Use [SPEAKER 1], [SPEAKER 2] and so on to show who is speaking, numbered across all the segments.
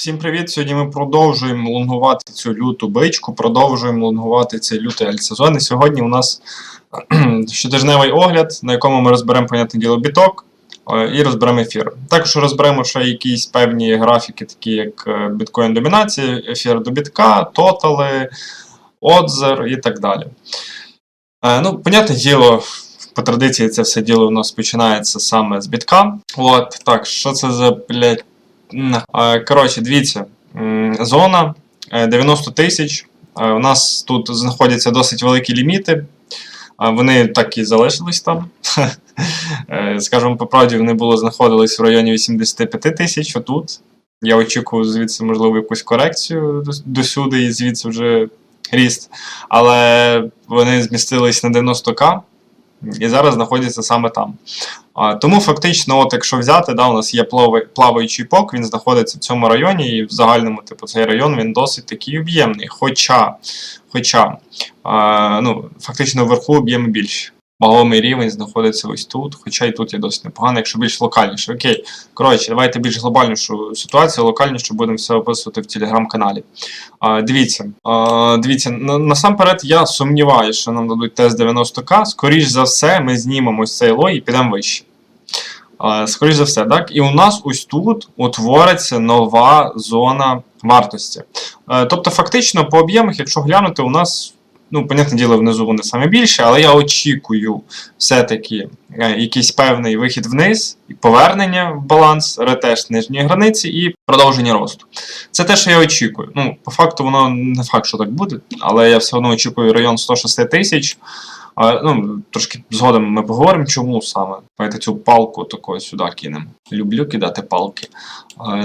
[SPEAKER 1] Всім привіт! Сьогодні ми продовжуємо лонгувати цю люту бичку, продовжуємо лонгувати цей лютий альтсезон. І сьогодні у нас щотижневий огляд, на якому ми розберемо, понятне діло, біток е, і розберемо ефір. Також розберемо ще якісь певні графіки, такі як е, біткоін домінація, ефір до бітка, тотали, отзер і так далі. Е, Ну, понятне діло, по традиції це все діло у нас починається саме з бітка. От, так, що це за, блядь, Коротше, дивіться, зона е, 90 тисяч. Е, У нас тут знаходяться досить великі ліміти. Е, Вони так і залишились там. Е, Скажімо по правді, вони були знаходились в районі 85 тисяч, отут. Я очікую звідси, можливо, якусь корекцію досюди і звідси вже ріст. Але вони змістились на 90к і зараз знаходяться саме там. Тому фактично, от якщо взяти, да, у нас є плаваючий пок, він знаходиться в цьому районі, і в загальному, типу, цей район він досить такий об'ємний. Хоча, хоча ну, фактично вверху об'єми більші. Ваговий рівень знаходиться ось тут, хоча і тут є досить непогано, якщо більш локальніше. Окей, коротше, давайте більш глобальнішу ситуацію, локальніше будемо все описувати в телеграм-каналі. Дивіться, а, дивіться, на, насамперед я сумніваюся, що нам дадуть тест 90к. Скоріш за все, ми знімемо ось цей лой і підемо вище. А, скоріш за все, так? І у нас ось тут утвориться нова зона вартості. Е, Тобто, фактично, по об'ємах, якщо глянути, у нас, ну, понятне діло, внизу вони саме більше, але я очікую все-таки е, якийсь певний вихід вниз, повернення в баланс, ретест нижньої границі і продовження росту. Це те, що я очікую. Ну, по факту, воно не факт, що так буде, але я все одно очікую район 106 тисяч. Ну, трошки згодом ми поговоримо, чому саме. Давайте цю палку такою сюди кинемо. Люблю кидати палки.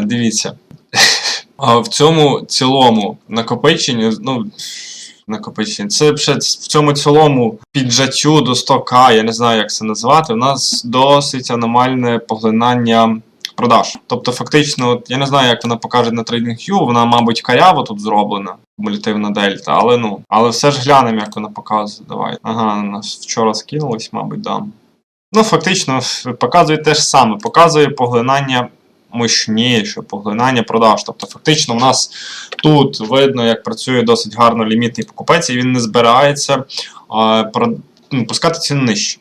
[SPEAKER 1] Дивіться. В цьому цілому накопиченні, ну, накопиченні, це в цьому цілому піджаттю до 100к, я не знаю, як це назвати, у нас досить аномальне поглинання продаж. Тобто, фактично, от, я не знаю, як вона покаже на TradingView, вона, мабуть, каряво тут зроблена, кумулятивна дельта, але ну, але все ж глянемо, як вона показує. Давай. Ага, нас вчора скинулось, мабуть, да. Ну, фактично, показує те ж саме, показує поглинання мощніше, поглинання продаж. Тобто, фактично, у нас тут видно, як працює досить гарно лімітний покупець, і він не збирається а, ну, пускати ціни нижче.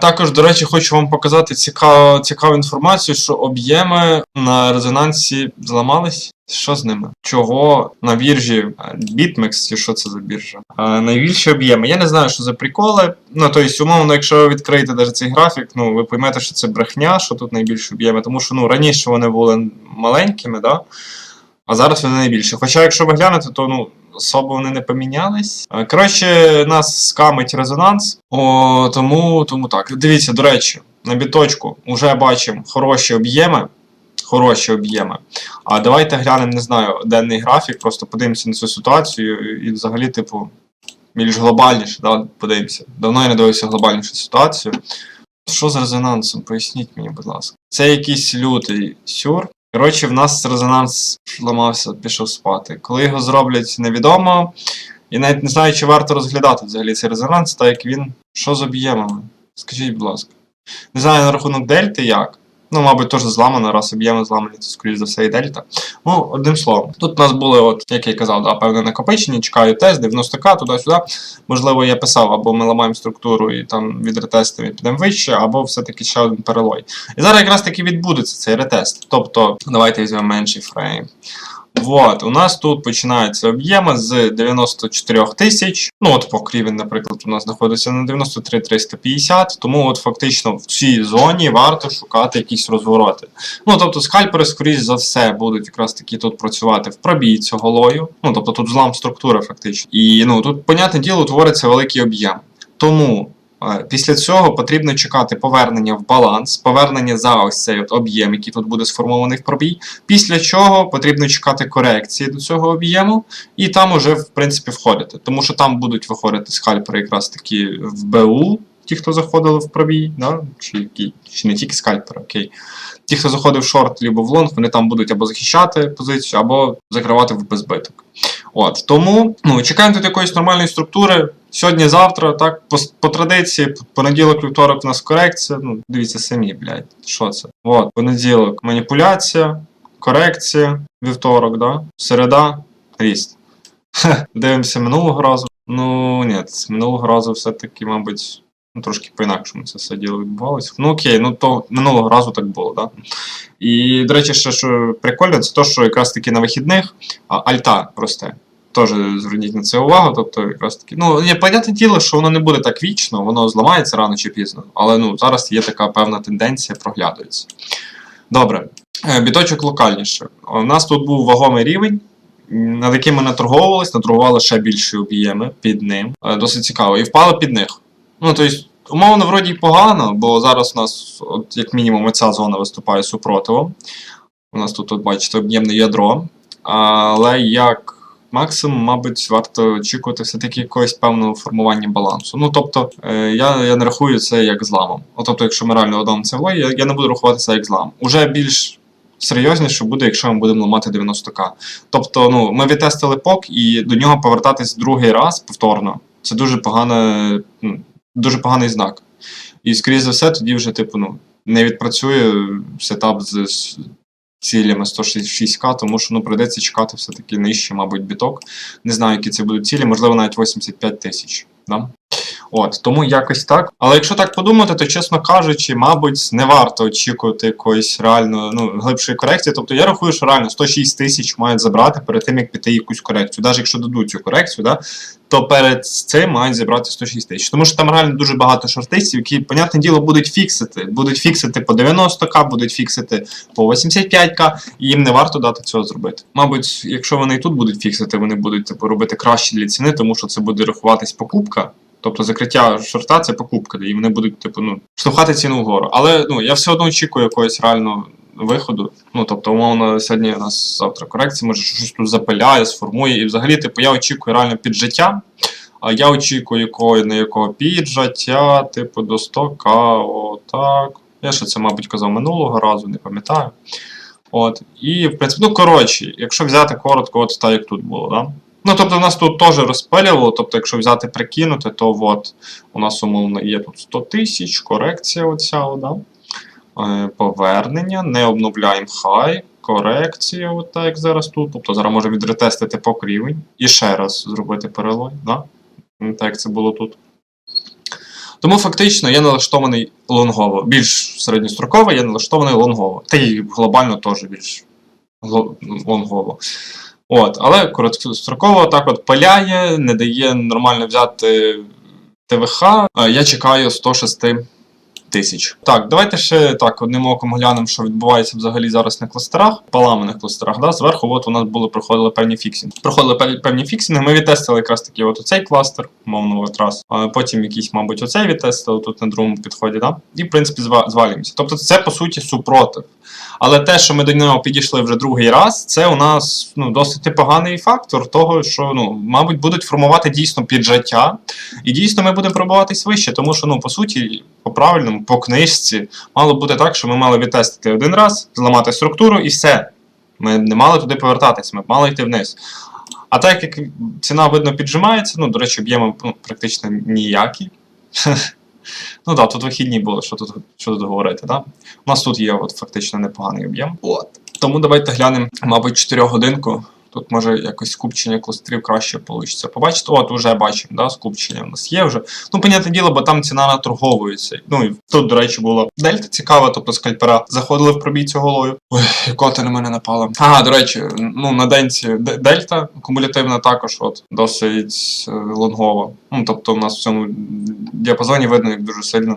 [SPEAKER 1] Також, до речі, хочу вам показати цікаву, цікаву інформацію, що об'єми на резонансі зламались. Що з ними? Чого на біржі е, BitMEX, чи що це за біржа? А, найбільші об'єми. Я не знаю, що за приколи. Ну, тобто, умовно, якщо ви відкриєте навіть цей графік, ну ви поймете, що це брехня, що тут найбільші об'єми, тому що ну, раніше вони були маленькими, да? а зараз вони найбільші. Хоча, якщо ви глянете, то ну, особо вони не помінялись. Коротше, нас скамить резонанс. О, тому, тому так. Дивіться, до речі, на біточку вже бачимо хороші об'єми. Хороші об'єми. А давайте глянемо, не знаю, денний графік, просто подивимося на цю ситуацію і взагалі, типу, більш глобальніше, да, подивимося. Давно я не дивився глобальнішу ситуацію. Що з резонансом? Поясніть мені, будь ласка. Це якийсь лютий сюр. Коротше, в нас резонанс ламався, пішов спати. Коли його зроблять, невідомо. І навіть не знаю, чи варто розглядати взагалі цей резонанс, так як він. Що з об'ємами? Скажіть, будь ласка. Не знаю на рахунок дельти як. Ну, мабуть, теж зламано, раз об'єми зламані, то скоріш за все і дельта. Ну, одним словом, тут у нас були, от, як я казав, да, певне накопичення, чекаю тест, 90к, туди-сюди. Можливо, я писав, або ми ламаємо структуру і там від ретесту і підемо вище, або все-таки ще один перелой. І зараз якраз таки відбудеться цей ретест. Тобто, давайте візьмемо менший фрейм. Вот, у нас тут починаються об'єми з 94 тисяч. Ну, от по рівень, наприклад, у нас знаходиться на 93 350, тому от фактично в цій зоні варто шукати якісь розвороти. Ну, тобто, скальпери, скоріш за все, будуть якраз таки тут працювати в пробій цього лою. Ну, тобто тут злам структури, фактично. І ну тут, понятне діло, утвориться великий об'єм. Тому. Після цього потрібно чекати повернення в баланс, повернення за ось цей от об'єм, який тут буде сформований в пробій. Після чого потрібно чекати корекції до цього об'єму, і там уже в принципі входити. Тому що там будуть виходити скальпери якраз таки в БУ, ті, хто заходили в пробій, да? чи, чи не тільки скальпери, окей. Ті, хто заходив в шорт або в лонг, вони там будуть або захищати позицію, або закривати в безбиток. От тому ну, чекаємо тут якоїсь нормальної структури. Сьогодні-завтра, так, по, по традиції, понеділок, вівторок у нас корекція. Ну, дивіться самі, блядь, що це? От, понеділок маніпуляція, корекція, вівторок, да? середа, ріст. Дивимося минулого разу. Ну, ні, з минулого разу все-таки, мабуть, ну, трошки по-інакшому це все діло відбувалося. Ну окей, ну то минулого разу так було, да? І, до речі, ще що прикольно, це те, що якраз таки на вихідних а, альта росте. Теж зверніть на це увагу. Тобто, якраз таки. Ну, є понятне діло, що воно не буде так вічно, воно зламається рано чи пізно. Але ну, зараз є така певна тенденція, проглядується. Добре. Е, Біточок локальніше. У нас тут був вагомий рівень, над яким ми наторговувались, наторгували ще більші об'єми під ним. Е, Досить цікаво. І впали під них. Ну, тобто, умовно, вроді погано, бо зараз у нас, от, як мінімум, оця зона виступає супротивом. У нас тут, от, бачите, об'ємне ядро. Але як максимум, мабуть, варто очікувати все-таки якогось певного формування балансу. Ну, тобто, е, я, я не рахую це як зламом. От, тобто, якщо ми реально ведемо це в я, я не буду рахувати це як злам. Уже більш серйозніше буде, якщо ми будемо ламати 90к. Тобто, ну, ми відтестили пок і до нього повертатись другий раз повторно. Це дуже погане, ну, дуже поганий знак. І, скоріше за все, тоді вже, типу, ну, не відпрацює сетап з цілями 166к, тому що ну, прийдеться чекати все-таки нижче, мабуть, біток. Не знаю, які це будуть цілі, можливо, навіть 85 тисяч. Да? От, тому якось так. Але якщо так подумати, то чесно кажучи, мабуть, не варто очікувати якоїсь реально ну, глибшої корекції. Тобто я рахую, що реально 106 тисяч мають забрати перед тим, як піти якусь корекцію. Навіть якщо дадуть цю корекцію, да, то перед цим мають зібрати 106 тисяч. Тому що там реально дуже багато шортистів, які, понятне діло, будуть фіксити. Будуть фіксити по 90к, будуть фіксити по 85к, і їм не варто дати цього зробити. Мабуть, якщо вони і тут будуть фіксити, вони будуть типу, робити краще для ціни, тому що це буде рахуватись покупка. Тобто закриття шорта це покупка, і вони будуть, типу, ну, штовхати ціну вгору. Але ну, я все одно очікую якогось реального виходу. Ну, тобто, умовно, сьогодні у нас завтра корекція, може щось тут запиляє, сформує. І взагалі, типу, я очікую реально піджиття. А я очікую якого на якого піджаття, типу, до 100к, отак. Я ще це, мабуть, казав минулого разу, не пам'ятаю. От. І, в принципі, ну, коротше, якщо взяти коротко, от так, як тут було, да? Ну, тобто, у нас тут теж розпилювало, тобто, якщо взяти прикинути, то от у нас умовно є тут 100 тисяч, корекція оця, да? Е, повернення, не обновляємо хай, корекція, от так як зараз тут. Тобто зараз можемо відретестити по рівень і ще раз зробити перелой, да? Ну, так як це було тут. Тому фактично я налаштований лонгово. Більш середньостроково я налаштований лонгово. Та й глобально теж більш лонгово. От, але короткостроково так от паляє, не дає нормально взяти ТВХ. Е, Я чекаю 106 тисяч. Так, давайте ще так одним оком глянемо, що відбувається взагалі зараз на кластерах, поламаних кластерах. Да? Зверху от у нас були проходили певні фіксинги. Проходили певні фіксинги. Ми відтестили якраз таки от оцей кластер, мовно от раз. Потім якийсь, мабуть, оцей відтестили тут на другому підході. Да? І в принципі зва- звалюємося. Тобто це по суті супротив. Але те, що ми до нього підійшли вже другий раз, це у нас ну, досить непоганий фактор того, що ну, мабуть, будуть формувати дійсно піджаття, і дійсно ми будемо пробуватись вище, тому що, ну, по суті, по правильному, по книжці, мало бути так, що ми мали відтестити один раз, зламати структуру і все. Ми не мали туди повертатись, ми мали йти вниз. А так як ціна видно піджимається, ну, до речі, об'єми ну, практично ніякі. Ну так, тут вихідні були, що тут, що тут говорити, так? У нас тут є от, фактично непоганий об'єм. От. Тому давайте глянемо, мабуть, 4 годинку. Тут може якось скупчення кластерів краще вийде. Побачите, от уже бачимо, да, скупчення в нас є вже. Ну, понятне діло, бо там ціна наторговується. Ну і тут, до речі, була дельта цікава, тобто скальпера заходили в пробій цього лою. Ой, коти на мене напала. Ага, до речі, ну на денці дельта кумулятивна також от, досить е, лонгова. Ну, тобто, у нас в цьому діапазоні видно, як дуже сильно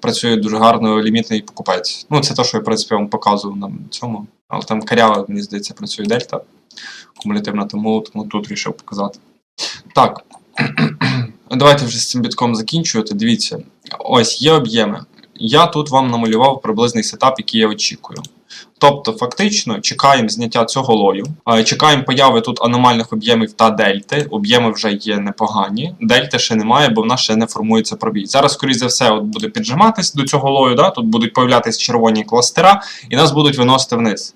[SPEAKER 1] працює дуже гарно лімітний покупець. Ну, це те, що я в принципі вам показував на цьому. Але там карява, мені здається, працює дельта кумулятивна, тому, тому тут вирішив показати. Так. Давайте вже з цим бітком закінчувати. Дивіться, ось є об'єми. Я тут вам намалював приблизний сетап, який я очікую. Тобто, фактично, чекаємо зняття цього лою, е, чекаємо появи тут аномальних об'ємів та дельти. Об'єми вже є непогані. Дельти ще немає, бо в нас ще не формується пробій. Зараз, скоріш за все, от буде піджиматись до цього лою. Да? Тут будуть появлятися червоні кластера, і нас будуть виносити вниз.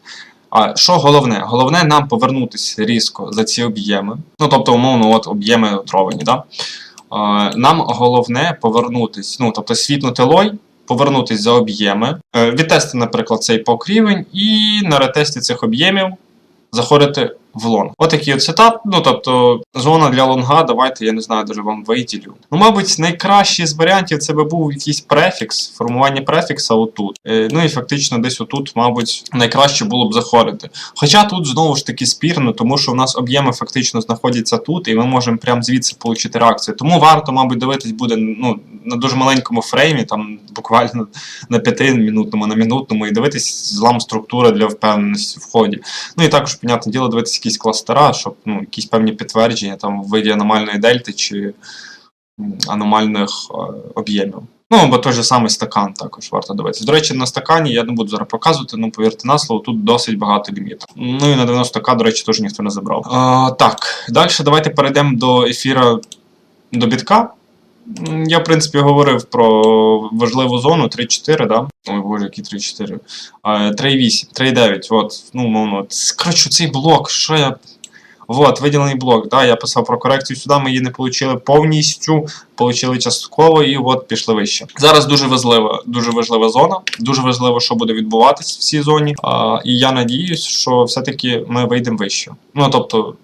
[SPEAKER 1] А що головне? Головне нам повернутися різко за ці об'єми. Ну, тобто, умовно, от об'єми отровані, да? Нам головне повернутись, ну, тобто світнути лой повернутися за об'єми, е, відтести, наприклад, цей покрівень, і на ретесті цих об'ємів заходити в лонг. От от сетап. Ну тобто, зона для лонга, давайте, я не знаю, даже вам виділю. Ну, мабуть, найкращий з варіантів це би був якийсь префікс, формування префікса отут. Е, ну і фактично десь отут, мабуть, найкраще було б заходити. Хоча тут знову ж таки спірно, тому що в нас об'єми фактично знаходяться тут, і ми можемо прямо звідси отримати реакцію. Тому варто, мабуть, дивитись буде ну, на дуже маленькому фреймі, там буквально на 5-минутному, на минутному, і дивитись злам структури для впевненості в ході. Ну і також, понятне діло, дивитися якісь кластера, щоб ну, якісь певні підтвердження там в виді аномальної дельти чи аномальних е, об'ємів. Ну, або той же самий стакан також варто дивитися. До речі, на стакані я не буду зараз показувати, ну повірте на слово, тут досить багато лімітів. Ну і на 90к, до речі, теж ніхто не забрав. Е, так, далі давайте перейдемо до ефіра до бітка. Я, в принципі, говорив про важливу зону 3-4, да? Ой, боже, які 3-4. А, 3-8, 3-9, от, ну. Коротше, цей блок, що я. Вот, виділений блок, да, я писав про корекцію сюди, ми її не отримали повністю, отримали частково і от пішли вище. Зараз дуже важлива, дуже важлива зона, дуже важливо, що буде відбуватись в цій зоні. А, і я надіюсь, що все-таки ми вийдемо вище. Ну, тобто,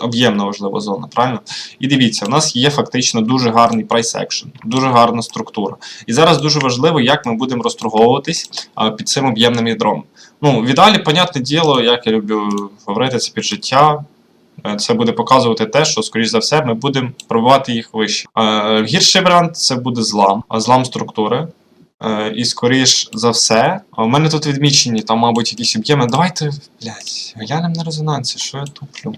[SPEAKER 1] об'ємна важлива зона, правильно? І дивіться, у нас є фактично дуже гарний price action, дуже гарна структура. І зараз дуже важливо, як ми будемо розторговуватись під цим об'ємним ядром. Ну, в ідеалі, понятне діло, як я люблю говорити, це під життя. Е, Це буде показувати те, що, скоріш за все, ми будемо пробувати їх вище. Е, Гірший варіант це буде злам, а злам структури. Е, І скоріш за все, в мене тут відмічені, там, мабуть, якісь об'єми. Давайте, блядь, глянемо на резонансі, що я туплю.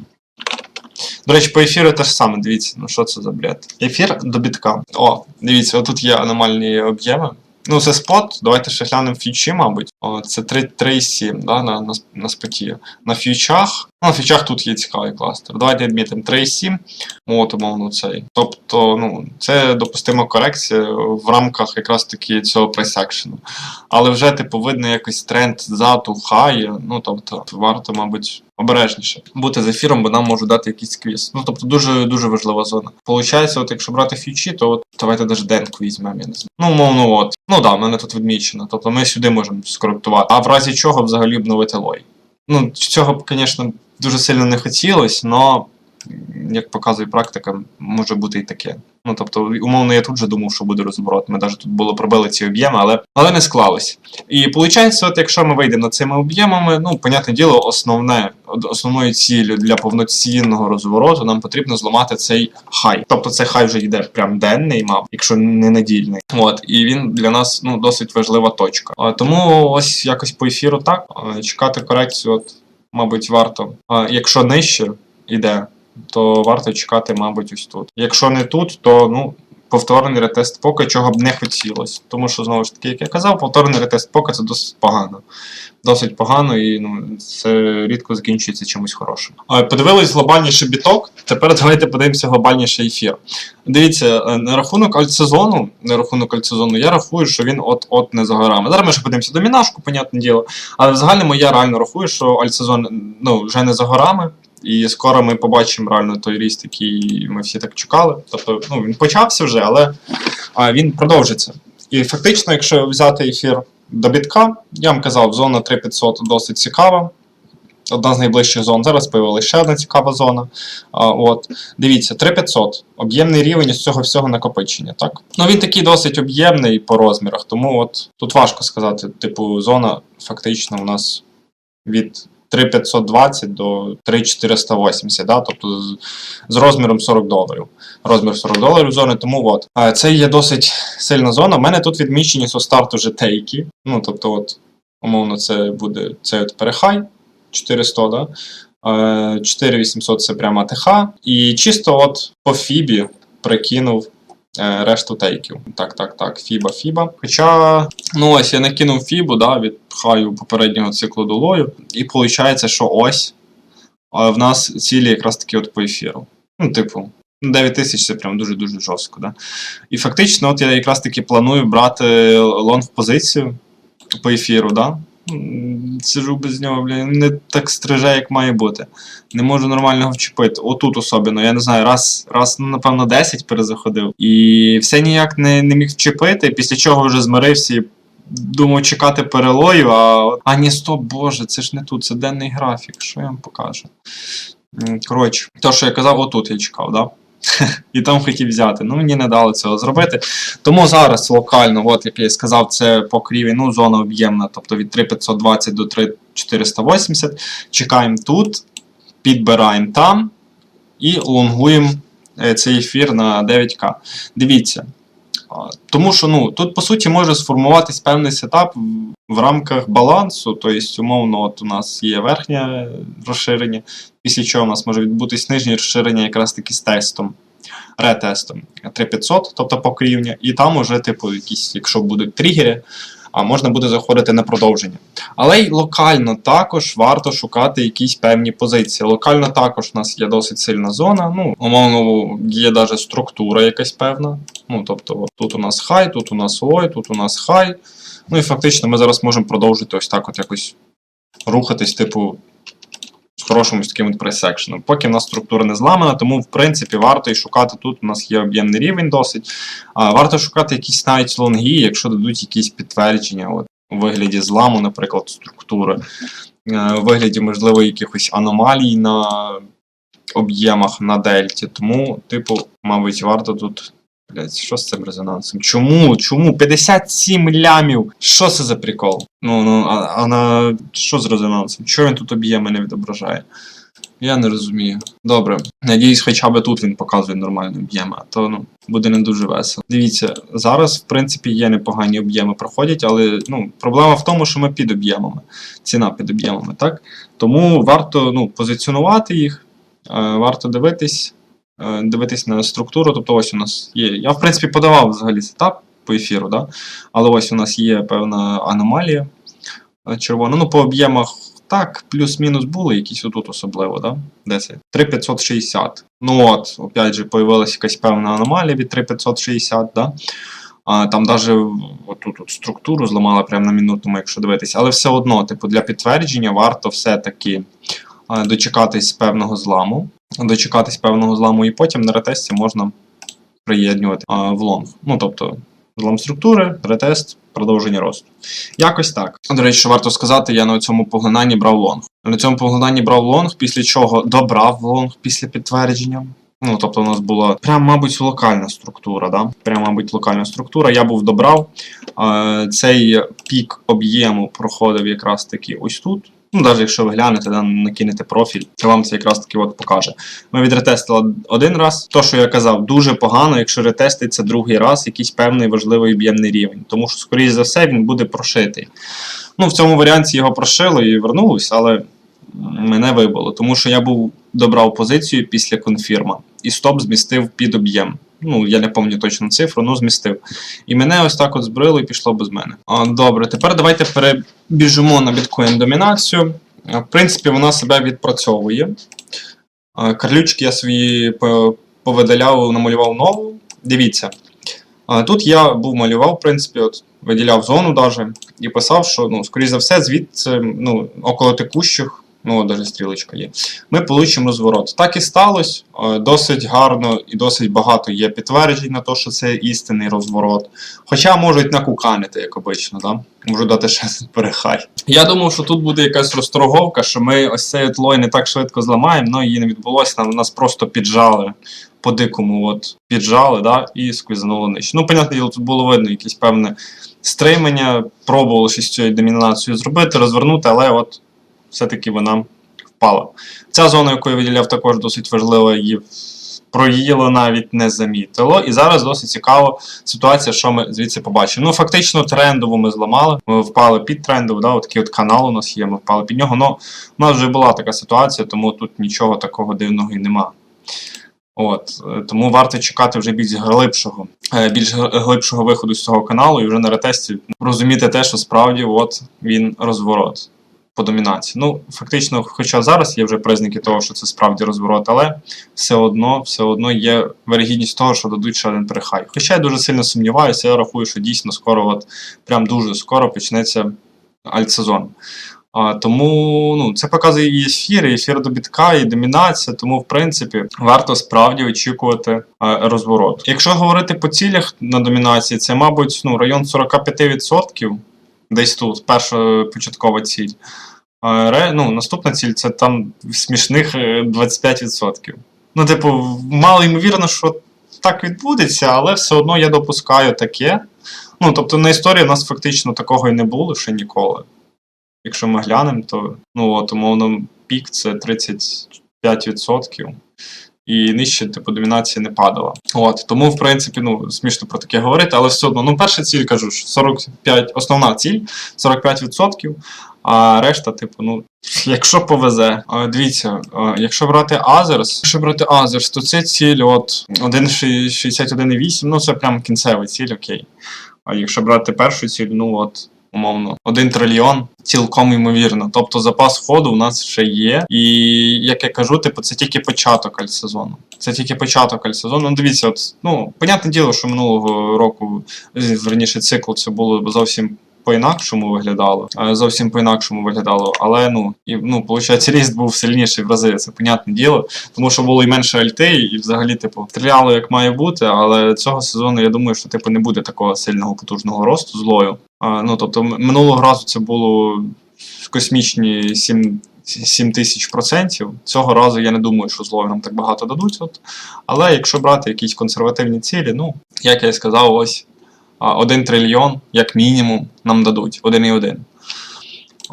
[SPEAKER 1] До речі, по ефіру те ж саме, дивіться, ну що це за бред. Ефір до бітка. О, дивіться, отут є аномальні об'єми. Ну, це спот. Давайте ще глянемо фьючі, мабуть. О, це 3 3,7 да, на, на, на споті. На фьючах. Ну, на фьючах тут є цікавий кластер. Давайте відмітимо 3,7. От, умовно, цей. Тобто, ну, це допустима корекція в рамках якраз таки цього прайсекшену. Але вже, типу, видно якийсь тренд ззаду хає. Ну, тобто, варто, мабуть, обережніше бути з ефіром, бо нам можуть дати якийсь квіз. Ну, тобто, дуже дуже важлива зона. Получається, от якщо брати фьючі, то от давайте навіть денку візьмемо, я не знаю. Ну, умовно, от. Ну да, в мене тут відмічено. Тобто ми сюди можемо скоректувати. А в разі чого взагалі обновити лой. Ну, цього б, звісно, дуже сильно не хотілося, але, як показує практика, може бути і таке. Ну, тобто, умовно, я тут же думав, що буде розворот. Ми навіть тут було пробили ці об'єми, але, але не склалось. І виходить, от якщо ми вийдемо цими об'ємами, ну, понятне діло, основне, основною ціллю для повноцінного розвороту нам потрібно зламати цей хай. Тобто цей хай вже йде прям денний, мав, якщо не недільний. От, і він для нас ну, досить важлива точка. Тому ось якось по ефіру так. Чекати корекцію, от, мабуть, варто. Якщо нижче йде, то варто чекати, мабуть, ось тут. Якщо не тут, то ну. Повторний ретест поки чого б не хотілося. Тому що, знову ж таки, як я казав, повторний ретест поки це досить погано. Досить погано і ну, це рідко закінчується чимось хорошим. Подивились глобальніший біток. Тепер давайте подивимося глобальніший ефір. Дивіться, е, на рахунок альтсезону, на рахунок альтсезону, я рахую, що він от-от не за горами. Зараз ми ще подивимося до мінашку, понятне діло. Але в загальному я реально рахую, що альтсезон ну, вже не за горами. І скоро ми побачимо реально той ріст, який ми всі так чекали. Тобто, ну, він почався вже, але а, він продовжиться. І фактично, якщо взяти ефір до бітка, я вам казав, зона 3500 досить цікава. Одна з найближчих зон. Зараз появилася ще одна цікава зона. А, от. Дивіться, 3500. Об'ємний рівень із цього всього накопичення, так? Ну він такий досить об'ємний по розмірах, тому от тут важко сказати, типу, зона фактично у нас від 3520 до 3480, да? тобто з, розміром 40 доларів. Розмір 40 доларів зони, тому от. Це є досить сильна зона. У мене тут відмічені со старту вже. Ну, тобто, от, умовно, це буде цей от перехай 400, да? Е, 4800 це прямо АТХ. І чисто от по Фібі прикинув решту тейків. Так, так, так, Фіба, Фіба. Хоча, ну ось я накинув Фібу, да, від хаю попереднього циклу долою, і виходить, що ось е, в нас цілі якраз таки от по ефіру. Ну, типу. 9 тисяч це прям дуже-дуже жорстко. Да? І фактично, от я якраз таки планую брати лонг позицію по ефіру, да? Сижу без нього, блін, не так стриже, як має бути. Не можу нормально вчепити. Отут особливо, я не знаю, раз, раз ну, напевно, 10 перезаходив. І все ніяк не, не міг вчепити, після чого вже змирився і думав чекати перелою, а. А ні, стоп, боже, це ж не тут, це денний графік. Що я вам покажу? Коротше, то, що я казав, отут я чекав, да? І там хотів взяти. Ну, мені не дали цього зробити. Тому зараз локально, от як я і сказав, це по кріві, ну, зона об'ємна, тобто від 3520 до 3480. Чекаємо тут, підбираємо там і лонгуємо е, цей ефір на 9К. Дивіться. Тому що ну, тут, по суті, може сформуватись певний сетап в- рамках балансу. Тобто, умовно, от у нас є верхнє розширення, після чого у нас може відбутись нижнє розширення якраз таки з тестом, ретестом 3500, тобто по покрівня, і там уже, типу, якісь, якщо будуть тригери, а можна буде заходити на продовження. Але й локально також варто шукати якісь певні позиції. Локально також у нас є досить сильна зона. Ну, умовно, є навіть структура якась певна. Ну, тобто, тут у нас хай, тут у нас лой, тут у нас хай. Ну і фактично ми зараз можемо продовжити ось так от якось рухатись, типу, хорошим ось таким пресекшеном. Поки в нас структура не зламана, тому в принципі варто і шукати тут. У нас є об'ємний рівень досить. А, варто шукати якісь навіть лонги, якщо дадуть якісь підтвердження. От, у вигляді зламу, наприклад, структури, е, у вигляді, можливо, якихось аномалій на об'ємах на дельті. Тому, типу, мабуть, варто тут. Блять, що з цим резонансом? Чому? Чому? 57 лямів! Що це за прикол? Ну, ну, а, а на що з резонансом? Чого він тут об'єми не відображає? Я не розумію. Добре. Надіюсь, хоча б тут він показує нормальні об'єми, а то ну, буде не дуже весело. Дивіться, зараз, в принципі, є непогані об'єми проходять, але ну, проблема в тому, що ми під об'ємами. Ціна під об'ємами, так? Тому варто ну, позиціонувати їх, е, варто дивитись, дивитись на структуру. Тобто, ось у нас є. Я, в принципі, подавав взагалі сетап по ефіру, да? але ось у нас є певна аномалія е, червона. Ну, по об'ємах так, плюс-мінус були якісь отут особливо, да? Де це? 3560. Ну от, опять же, появилася якась певна аномалія від 3560, да? А, там навіть отут от структуру зламала прямо на мінутному, якщо дивитися. Але все одно, типу, для підтвердження варто все-таки дочекатись певного зламу. Дочекатись певного зламу, і потім на ретесті можна приєднувати в лонг. Ну, тобто, злам структури, ретест, продовження росту. Якось так. До речі, що варто сказати, я на цьому поглинанні брав лонг. На цьому поглинанні брав лонг, після чого добрав лонг після підтвердження. Ну, тобто, у нас була прям, мабуть, локальна структура, да? Прям, мабуть, локальна структура. Я був добрав. Е, цей пік об'єму проходив якраз таки ось тут. Ну, навіть якщо ви глянете, да, накинете профіль, вам це якраз таки от покаже. Ми відретестили один раз. То, що я казав, дуже погано, якщо ретеститься другий раз якийсь певний важливий об'ємний рівень. Тому що, скоріш за все, він буде прошитий. Ну, в цьому варіанті його прошили і вернулись, але мене вибило, тому що я був добрав позицію після конфірма і стоп змістив під об'єм. Ну, я не пам'ятаю точно цифру, ну змістив. І мене ось так от збрило і пішло без мене. А, добре, тепер давайте перебіжимо на біткоін домінацію. В принципі, вона себе відпрацьовує. А, Карлючки я свої по- повидаляв, намалював нову. Дивіться. А, Тут я був малював, в принципі, от, виділяв зону даже, і писав, що, ну, скоріш за все, звідси, ну, около текущих, ну, даже стрілочка є, ми получимо розворот. Так і сталося. Е, Досить гарно і досить багато є підтверджень на те, що це істинний розворот. Хоча можуть накуканити, як обично, да? можу дати ще перехай. Я думав, що тут буде якась розторговка, що ми ось цей лой не так швидко зламаємо, але її не відбулося, нам нас просто піджали по дикому, от піджали, да, і сквізнули нижче. Ну, понятне діло, тут було видно якесь певне стримання, пробували щось цією домінацією зробити, розвернути, але от все-таки вона впала. Ця зона, яку я виділяв, також досить важлива, її проїло навіть не замітило. І зараз досить цікава ситуація, що ми звідси побачимо. Ну, фактично, трендову ми зламали. Ми впали під трендову, да, такий от канал у нас є, ми впали під нього. Ну, у нас вже була така ситуація, тому тут нічого такого дивного і нема. От, е, тому варто чекати вже більш глибшого, е, більш глибшого виходу з цього каналу і вже на ретесті розуміти те, що справді от він розворот по домінації. Ну, фактично, хоча зараз є вже признаки того, що це справді розворот, але все одно, все одно є вирогідність того, що дадуть ще один перехай. Хоча я дуже сильно сумніваюся, я рахую, що дійсно скоро, от прям дуже скоро почнеться альтсезон. А, тому ну, це показує і ефір, і ефір до бітка, і домінація. Тому, в принципі, варто справді очікувати а, розворот. Якщо говорити по цілях на домінації, це, мабуть, ну, район 45%, десь тут, перша початкова ціль. Ре, ну, наступна ціль це там смішних е, 25%. Ну, типу, мало ймовірно, що так відбудеться, але все одно я допускаю таке. Ну, тобто на історії в нас фактично такого і не було ще ніколи. Якщо ми глянемо, то ну, от, умовно, пік це 35%. І нижче, типу, домінація не падала. От, тому, в принципі, ну, смішно про таке говорити, але все одно, ну, перша ціль, кажу, що 45, основна ціль 45%, а решта, типу, ну, якщо повезе. Дивіться, якщо брати Азерс, якщо брати Азерс, то це ціль от 1,61,8, ну це прям кінцева ціль, окей. А якщо брати першу ціль, ну от. Умовно, 1 трильйон цілком ймовірно. Тобто запас ходу у нас ще є. І як я кажу, типу, це тільки початок альсезону. Це тільки початок альсезону. Ну, дивіться, от, ну, понятне діло, що минулого року, верніше циклу, це було зовсім по-інакшому виглядало. е, Зовсім по-інакшому виглядало. Але ну, і, ну, виходить, ріст був сильніший в рази, це понятне діло. Тому що було і менше альти, і взагалі, типу, стріляло як має бути, але цього сезону я думаю, що типу не буде такого сильного потужного росту злою. Ну, тобто, минулого разу це було космічні 7, 7 тисяч процентів. Цього разу я не думаю, що злою нам так багато дадуть. От. Але якщо брати якісь консервативні цілі, ну, як я і сказав, ось один 1 трильйон, як мінімум, нам дадуть 1,1.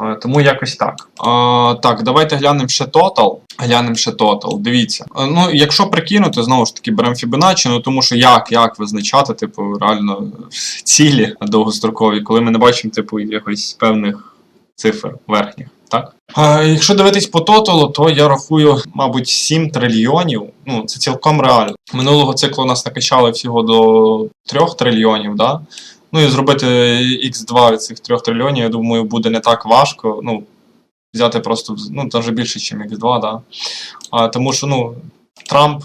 [SPEAKER 1] Е, Тому якось так. А, так, давайте глянемо ще тотал. Глянемо ще тотал. Дивіться. Е, Ну, якщо прикинути, знову ж таки, беремо Fibonacci, ну тому що як, як визначати, типу, реально цілі довгострокові, коли ми не бачимо, типу, якихось певних цифр верхніх. Так? А, якщо дивитись по тоталу, то я рахую, мабуть, 7 трильйонів. Ну, це цілком реально. Минулого циклу нас накачали всього до 3 трильйонів, да? Ну і зробити X2 від цих 3 трильйонів, я думаю, буде не так важко. Ну, взяти просто ну, навіть більше, ніж X2, да. А, тому що ну, Трамп,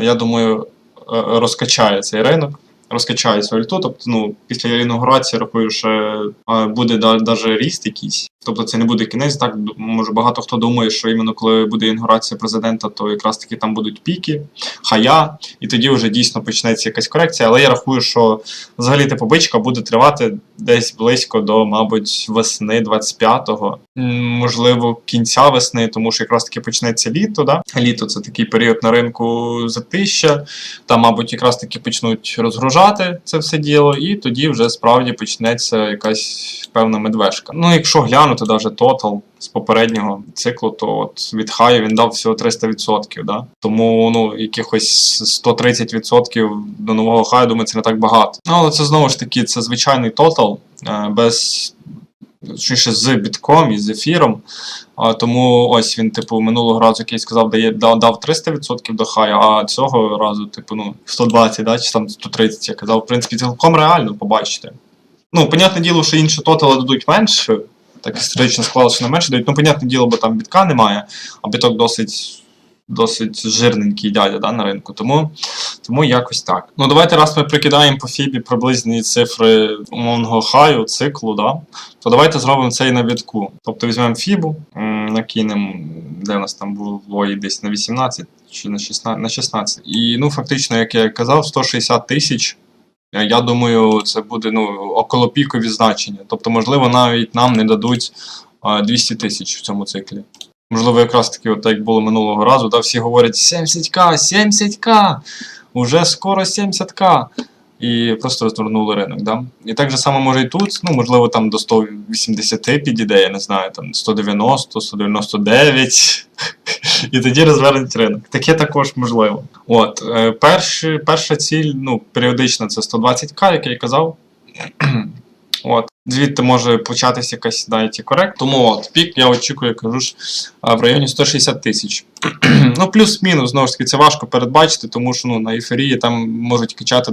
[SPEAKER 1] я думаю, е, розкачає цей ринок, розкачає цю альту. Тобто, ну, після інаугурації рахую, що буде навіть ріст якийсь. Тобто це не буде кінець. Так може багато хто думає, що іменно коли буде інаугурація президента, то якраз таки там будуть піки, хая, і тоді вже дійсно почнеться якась корекція. Але я рахую, що взагалі типу бичка буде тривати десь близько до, мабуть, весни 25-го, можливо, кінця весни, тому що якраз таки почнеться літо. Да? Літо це такий період на ринку затища. Там, мабуть, якраз таки почнуть розгружати це все діло, і тоді вже справді почнеться якась певна медвежка. Ну, якщо глянути навіть тотал з попереднього циклу, то от від хаю він дав всього 300%. Да? Тому ну, якихось 130% до нового хаю, думаю, це не так багато. Ну, але це знову ж таки це звичайний тотал е, без. Точніше, з бітком і з ефіром. А, тому ось він, типу, минулого разу, як я сказав, дає, дав 300% до хая, а цього разу, типу, ну, 120, да, чи там 130, я казав, в принципі, цілком реально побачите. Ну, понятне діло, що інші тотали дадуть менше, так історично склалося, що не менше дають. Ну, понятне діло, бо там бітка немає, а біток досить. Досить жирненький дядя да, на ринку, тому, тому якось так. Ну давайте раз ми прикидаємо по фібі приблизні цифри умовного хаю, циклу, да, то давайте зробимо це і на бітку. Тобто візьмемо фібу, накинемо, де у нас там було десь на 18 чи на 16, на 16. І ну, фактично, як я казав, 160 тисяч. Е, Я думаю, це буде ну, околопікові значення. Тобто, можливо, навіть нам не дадуть 200 тисяч в цьому циклі. Можливо, якраз таки, от як було минулого разу, да, всі говорять 70к, 70к, уже скоро 70к. І просто розвернули ринок. Да? І так же само може і тут, ну, можливо, там до 180 підійде, я не знаю, там 190, 199. І тоді розвернуть ринок. Таке також можливо. От, е, перші, перша ціль, ну, періодична, це 120к, як я казав. От. Звідти може початися якась навіть корект. Тому от пік я очікую, кажу ж, в районі 160 тисяч. ну, плюс-мінус, знову ж таки, це важко передбачити, тому що ну, на ейфорії там можуть качати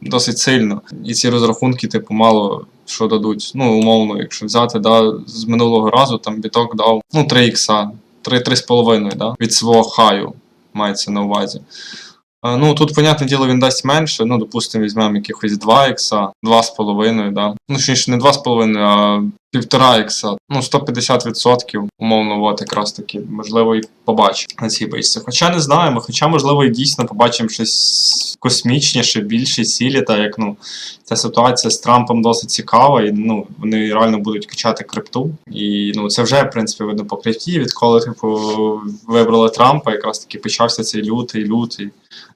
[SPEAKER 1] досить сильно. І ці розрахунки, типу, мало що дадуть. Ну, умовно, якщо взяти, да, з минулого разу там біток дав ну, 3 ікса, 3-3,5 да, від свого хаю, мається на увазі. Ну, тут, понятне діло, він дасть менше. Ну, допустимо, візьмемо якихось 2 ікса, 2,5, да. Ну, ще не 2,5, а півтора ікса, ну 150% умовно, от якраз таки, можливо, і побачимо на цій бичці. Хоча не знаємо, хоча, можливо, і дійсно побачимо щось космічніше, більші цілі, та як ну ця ситуація з Трампом досить цікава, і ну вони реально будуть качати крипту. І ну це вже в принципі видно по крипті, відколи типу вибрали Трампа, якраз таки почався цей лютий, лютий.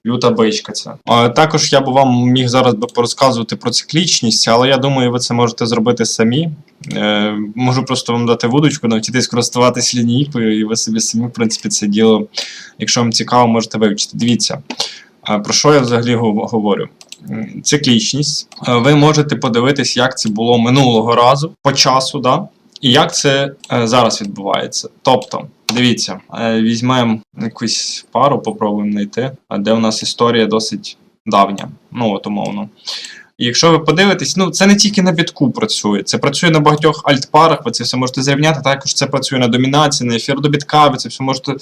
[SPEAKER 1] Люта бичка ця. А, також я б вам міг зараз би порозказувати про циклічність, але я думаю, ви це можете зробити самі. Е, можу просто вам дати вудочку, навчитись користуватись лінійкою, і ви собі самі, в принципі, це діло, якщо вам цікаво, можете вивчити. Дивіться, про що я взагалі говорю? Циклічність. Е, Ви можете подивитись, як це було минулого разу по часу, да? і як це е, зараз відбувається. Тобто, дивіться, візьмемо якусь пару, попробуємо знайти, де у нас історія досить давня. Ну, от умовно. І якщо ви подивитесь, ну це не тільки на бітку працює, це працює на багатьох альтпарах, ви це все можете зрівняти. Також це працює на домінації, на ефір до бітка, ви це все можете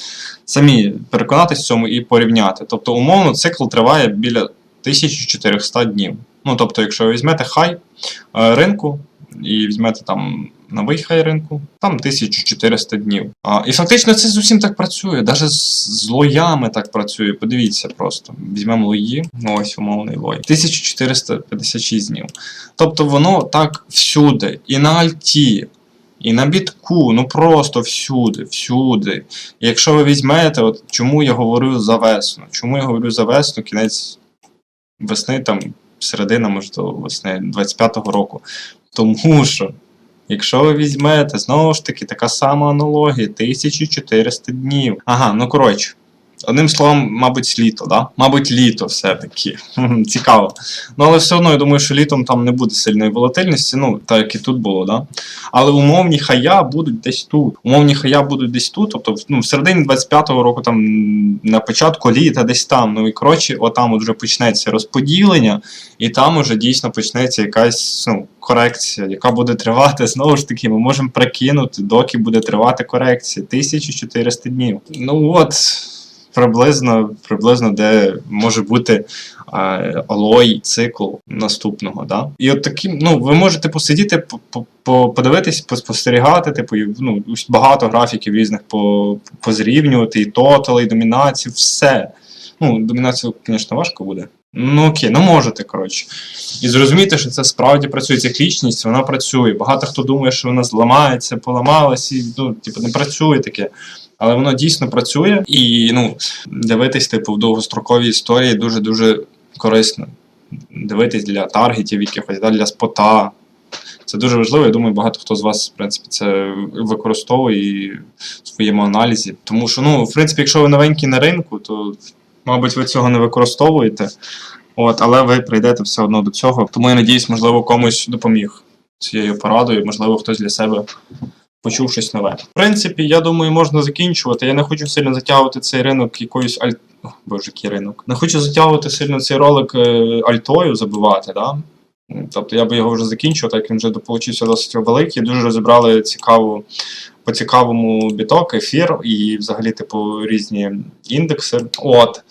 [SPEAKER 1] самі переконатись в цьому і порівняти. Тобто, умовно, цикл триває біля 1400 днів. Ну, тобто, якщо ви візьмете хай е, ринку і візьмете там новий хай ринку, там 1400 днів. А, і фактично це зовсім так працює. Навіть з лоями так працює. Подивіться просто. Візьмемо лої, ну, ось умовний лой. 1456 днів. Тобто воно так всюди. І на альті, і на бітку, ну просто всюди, всюди. І якщо ви візьмете, от чому я говорю за весну? Чому я говорю за весну, кінець весни, там, середина, можливо, весни 25-го року. Тому що, якщо ви візьмете, знову ж таки, така сама аналогія, 1400 днів. Ага, ну коротше. Одним словом, мабуть, літо, да? Мабуть, літо все-таки. Цікаво. Ну, але все одно, я думаю, що літом там не буде сильної волатильності, ну, так як і тут було, да? Але умовні хая будуть десь тут. Умовні хая будуть десь тут, тобто ну, в середині 25-го року, там на початку літа, десь там. Ну і коротше, отам от вже почнеться розподілення, і там уже дійсно почнеться якась ну, корекція, яка буде тривати. Знову ж таки, ми можемо прикинути, доки буде тривати корекція. 1400 днів. Ну от. Приблизно, приблизно, де може бути е, алой цикл наступного. Да? І от таким, ну, ви можете посидіти, по- по- по- подивитись, поспостерігати, типу, ну, багато графіків різних по, позрівнювати, і тотали, і домінацію, все. Ну, домінацію, звісно, важко буде. Ну окей, ну можете, коротше. І зрозуміти, що це справді працює циклічність, вона працює. Багато хто думає, що вона зламається, поламалась, і ну, типу, не працює таке. Але воно дійсно працює, і ну, дивитись, типу, в довгостроковій історії дуже-дуже корисно. Дивитись для таргетів, якихось, да, для спота. Це дуже важливо. Я думаю, багато хто з вас, в принципі, це використовує в своєму аналізі. Тому що, ну, в принципі, якщо ви новенькі на ринку, то, мабуть, ви цього не використовуєте. От, але ви прийдете все одно до цього. Тому я надіюсь, можливо, комусь допоміг цією порадою, можливо, хтось для себе почув щось нове. В принципі, я думаю, можна закінчувати. Я не хочу сильно затягувати цей ринок якоюсь аль... О, Боже, який ринок. Не хочу затягувати сильно цей ролик е, альтою забивати, да? Тобто я би його вже закінчив, так як він вже получився досить великий. Дуже розібрали цікаву, по цікавому біток, ефір і взагалі, типу, різні індекси. От.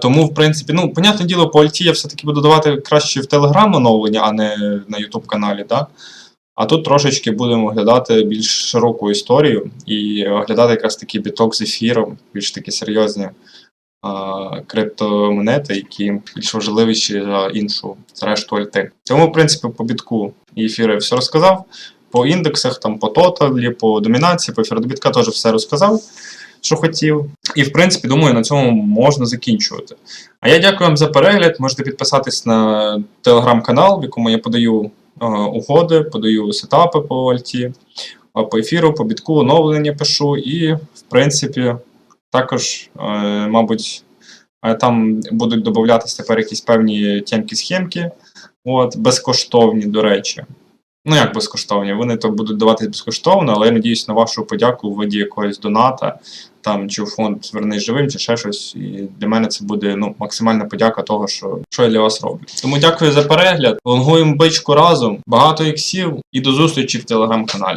[SPEAKER 1] Тому, в принципі, ну, понятне діло, по альті я все-таки буду давати краще в Telegram оновлення, а не на YouTube каналі. Да? А тут трошечки будемо оглядати більш широку історію і оглядати якраз такий біток з ефіром, більш такі серйозні а, криптомонети, які більш важливіші за іншу решту альти. Тому, в принципі, по бітку і ефіру я все розказав. По індексах, там, по тоталі, по домінації, по ефіру до бітка теж все розказав, що хотів. І, в принципі, думаю, на цьому можна закінчувати. А я дякую вам за перегляд. Можете підписатись на телеграм-канал, в якому я подаю угоди, подаю сетапи по альті, по ефіру, по бітку, оновлення пишу. І, в принципі, також, е, мабуть, е, там будуть додатися тепер якісь певні тємкі схемки, от, безкоштовні, до речі. Ну, як безкоштовні? Вони то будуть давати безкоштовно, але я надіюсь на вашу подяку в виді якогось доната, там чи в фонд Вернись живим, чи ще щось. І для мене це буде ну, максимальна подяка того, що, що я для вас роблю. Тому дякую за перегляд. Лонгуємо бичку разом, багато іксів і до зустрічі в телеграм-каналі.